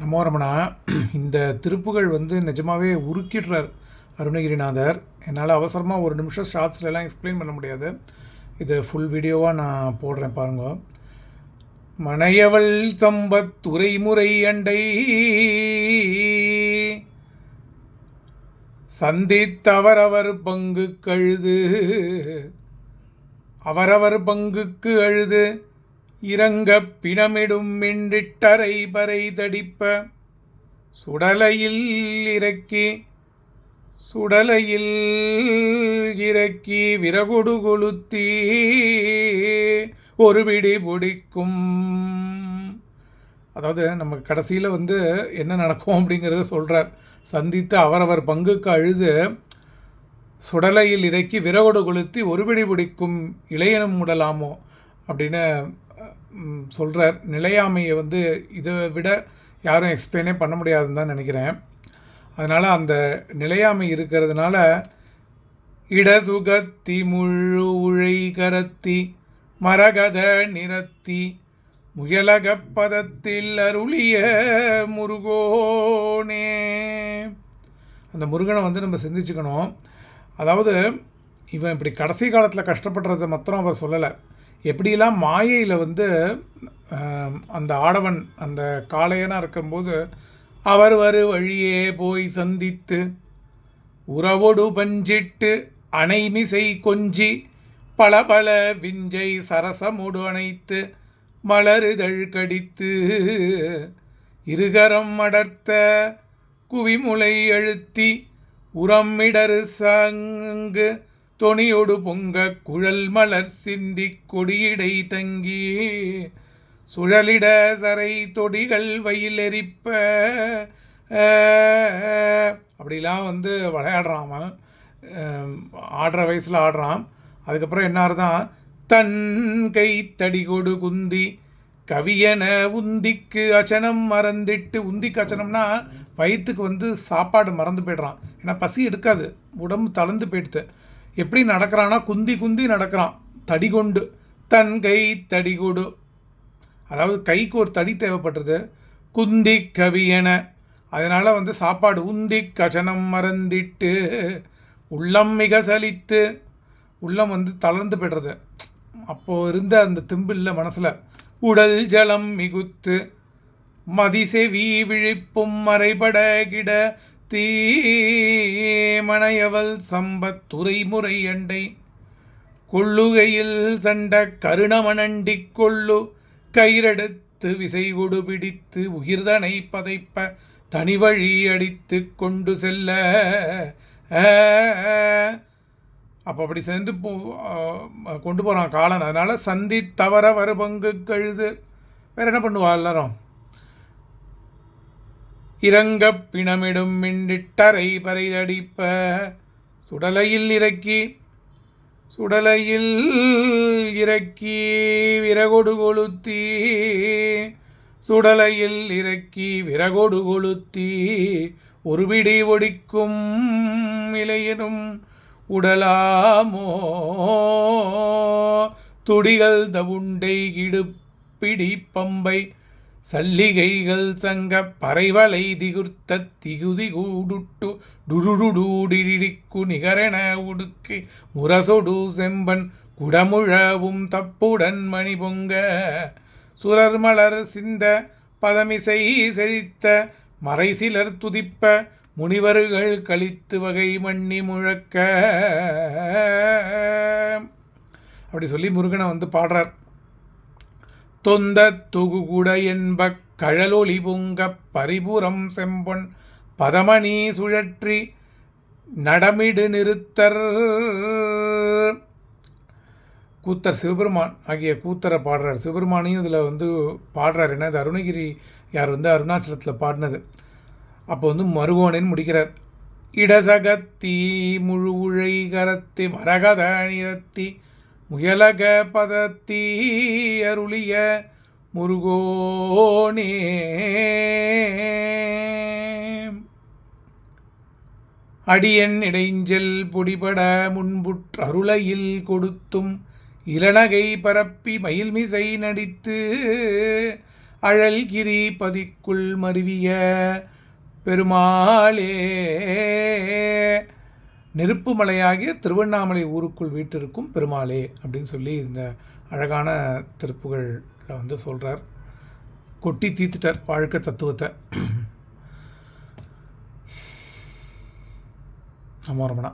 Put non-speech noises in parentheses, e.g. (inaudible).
நமோரமணா இந்த திருப்புகள் வந்து நிஜமாகவே உருக்கிடுறார் அருணகிரிநாதர். என்னால் அவசரமாக ஒரு நிமிஷம் ஷார்ட்ஸ்ல எல்லாம் எக்ஸ்பிளைன் பண்ண முடியாது. இது ஃபுல் வீடியோவாக நான் போடுறேன் பாருங்க. மனையவள் தம்பத் துறைமுறை அண்டை. சந்தித்தவரவர் பங்கு கழுது. அவரவர் பங்குக்கு அழுது. இறங்கப் பிணமிடும் மின்றிட்டரை பறை தடிப்ப சுடலையில் இறக்கி சுடலையில் இறக்கி விறகுடு கொளுத்தி ஒரு பிடி பிடிக்கும். அதாவது நம்ம கடைசியில் வந்து என்ன நடக்கும் அப்படிங்கிறத சொல்கிறார் சந்தித்து அவரவர் பங்குக்கு அழுது சுடலையில் இறக்கி விறகோடு கொளுத்தி ஒருபிடி பிடிக்கும் இளையனும் உடலாமோ? அப்படின்னு சொல்கிறார் நிலையாமையை வந்து இதை விட யாரும் எக்ஸ்பிளைனே பண்ண முடியாதுன்னு தான் நினைக்கிறேன். அதனால் அந்த நிலையாமை இருக்கிறதுனால இட சுகத்தி முழு உழை கரத்தி மரகத நிறத்தி முயலகப்பதத்தில் அருளிய முருகோனே. அந்த முருகனை வந்து நம்ம சிந்திச்சுக்கணும். அதாவது இவன் இப்படி கடைசி காலத்தில் கஷ்டப்படுறத மாத்திரம் அவர் சொல்லலை. எப்படிலாம் மாயையில் வந்து அந்த ஆடவன் அந்த காளையனாக இருக்கும்போது அவர் வரு வழியே போய் சந்தித்து உறவொடு பஞ்சிட்டு அணைமிசை கொஞ்சி பல பல விஞ்சை சரசமுடு அணைத்து மலருதழ் கடித்து இருகரம் அடர்த்த குவிமுலை அழுத்தி உரம்மிடரு சங்கு தொனியொடு பொங்க குழல் மலர் சிந்தி கொடியிடை தங்கி சுழலிட சரை தொடிகள் வயல் எரிப்ப அப்படிலாம் வந்து விளையாடுறான் அவன். ஆடுற வயசில் ஆடுறான். அதுக்கப்புறம் என்ன ஆறுதான் தன் கை தடி கொடு குந்தி கவியன உந்திக்கு அச்சனம் மறந்துட்டு. உந்திக்கு அச்சனம்னா வயிற்றுக்கு வந்து சாப்பாடு மறந்து போய்ட்றான். ஏன்னா பசி எடுக்காது. உடம்பு தளர்ந்து போயிடுது. எப்படி நடக்கிறான்னா குந்தி குந்தி நடக்கிறான். தடி கொண்டு தன் கை தடி கொடு அதாவது கைக்கு ஒரு தடி தேவைப்பட்டது. குந்தி கவியன அதனால் வந்து சாப்பாடு உந்தி கச்சனம் மறந்திட்டு உள்ளம் மிக சலித்து. உள்ளம் வந்து தளர்ந்து போய்டுறது. அப்போது இருந்த அந்த திம்பில்ல மனசில் உடல் ஜலம் மிகுத்து மதிசெவி விழிப்பும் மறைபட கிட தீமணையவள் சம்பத் துறைமுறை அண்டை. கொள்ளுகையில் சண்ட கருணமணண்டி கொள்ளு. கயிறெடுத்து விசைகொடு பிடித்து உயிர்தனை பதைப்ப தனிவழி அடித்து கொண்டு செல்ல. அப்போ அப்படி சேர்ந்து போ கொண்டு போகிறான் காலன். அதனால் சந்தி தவற வரு பங்கு கழுது. வேறு என்ன பண்ணுவா எல்லாரும்? இறங்கப் பிணமிடும் மின்னிட்டரை பறைதடிப்ப சுடலையில் இறக்கி சுடலையில் இறக்கி விறகொடு கொளுத்தி. சுடலையில் இறக்கி விறகொடு கொளுத்தி. ஒரு பிடி ஒடிக்கும் இலையினும் உடலாமோ. துடிகள் தவுண்டை இடுப்பிடி பம்பை சல்லிகைகள் சங்க பறைவலை திகுர்த்த திகுதி கூடுட்டு டுருடுடூடிடிக்கு நிகரென உடுக்கி முரசொடு செம்பன் குடமுழவும் தப்புடன் மணி பொங்க சுரர்மலர் சிந்த பதமிசை செழித்த மறை சிலர் துதிப்ப முனிவர்கள் கழித்து வகை மண்ணி முழக்க. அப்படி சொல்லி முருகனை வந்து பாடுறார். தொந்த தொகுகுட என்ப கழலொளி பொங்கப் பரிபுரம் செம்பொன் பதமணி சுழற்றி நடமிடு நிறுத்தர் கூத்தர் சிவபெருமான் ஆகிய கூத்தரை பாடுறார். சிவபெருமானையும் இதில் வந்து பாடுறார். என்ன இது அருணகிரி யார் வந்து அருணாச்சலத்தில் பாடினது. அப்போ வந்து மருகோனின் முடிக்கிறார். இடசகத்தி முழு உழை கரத்தி மரகத நிறத்தி முயலக பதத்தீ அருளிய முருகோனே. அடியன் இடைஞ்சல் பொடிபட முன்புற்று அருளையில் கொடுத்தும் இளநகை பரப்பி மயில்மிசை நடித்து அழல்கிரி பதிக்குள் மருவிய பெருமாளே. நெருப்பு மலையாகிய திருவண்ணாமலை ஊருக்குள் வீட்டிருக்கும் பெருமாளே அப்படின்னு சொல்லி இந்த அழகான திருப்புகளில் வந்து சொல்கிறார் கொட்டி தீர்த்துட்டார் வாழ்க்கை தத்துவத்தை. (clears throat) அமோரமனா